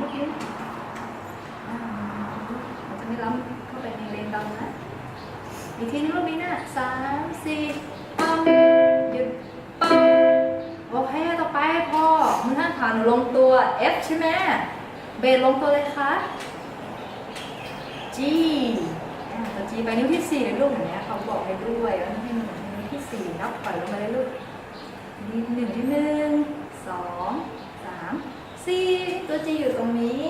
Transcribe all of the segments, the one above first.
นิดนึงอ่าเราจะไม่ล้ำเข้าไปในเลนดำนะ อีกทีนึงลูกนี้นะสามสี่ปั๊มหยุดปั๊มโอเค ต่อไปพอมือข้างขวาหนูลงตัว F ใช่ไหมเบสลงตัวเลยคะ G อ่าตัว G ไปนิ้วที่สี่เลยลูกอย่างเนี้ยเขาบอกให้ด้วยว่าให้นิ้วที่สี่นับปล่อยลงมาเลยลูกนิ้วหนึ่งที่หนึ่งสอง ซี่ตัวจีอยู่ตรงนี้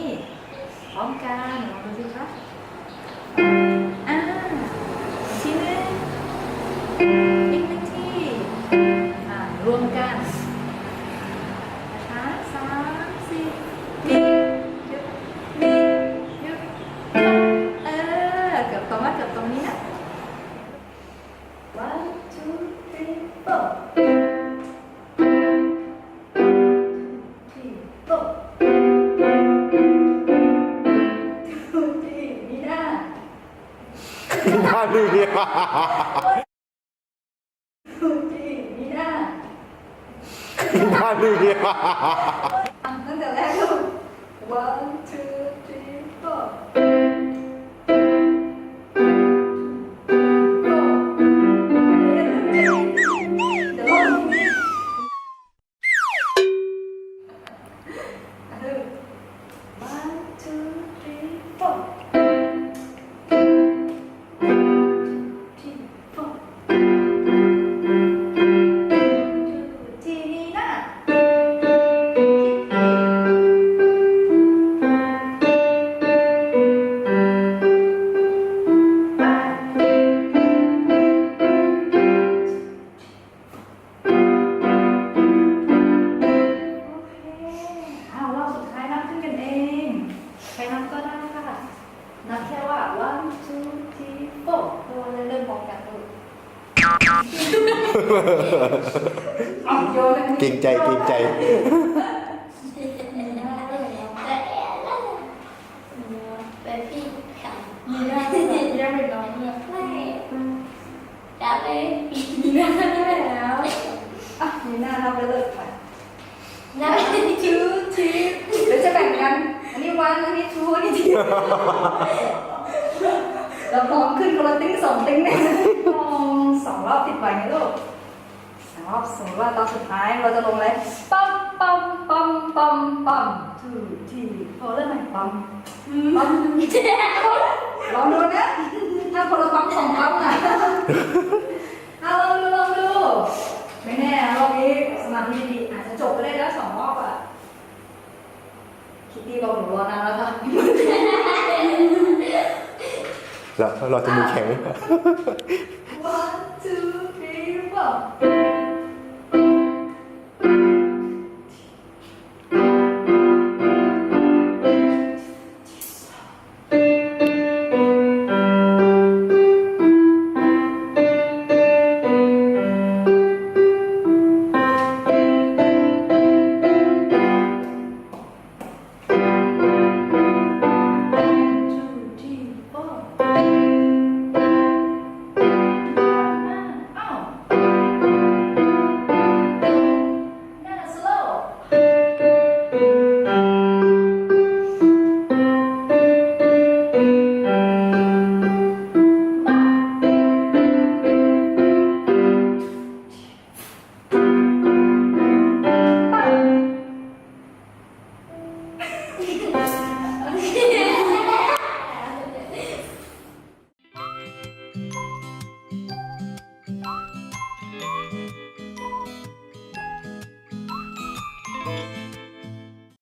บ้านนี่เนี่ย two three มีหน้าบ้านนี่เนี่ยทำตั้งแต่แรกลูก one two ใครนับก็ได้ค่ะนับแค่ว่า one two three four เพราะว่าเริ่มพร้อมกันลูกเอาโยนอันนี้เกรงใจเกรงใจเป็นพี่ค่ะมีหน้าที่ยังไม่น้องเลยไม่จับเลยมีหน้าได้แล้วอะมีหน้านับไปเลยค่ะนับ two three เดี๋ยวจะแบ่งกัน อันนี้ one อันนี้ two อันนี้ three เราพร้อมขึ้นคนละติ้งสองติ้งเนี่ยลองสองรอบติดไว้ไงลูกสองรอบสมมติว่าตอนสุดท้ายเราจะลงเลยปั๊มปั๊มปั๊มปั๊มปั๊ม two three four เริ่มใหม่ปั๊มปั๊มลองดูนะถ้าคนละปั๊มสองปั๊มอะเอาลองดูลองดูไม่แน่รอบนี้สมาธิดีอาจจะจบก็ได้แล้วสองรอบอะคิตตี้บอกหนูรอนานแล้วค่ะ เราเราจะมือแข็ง one two three four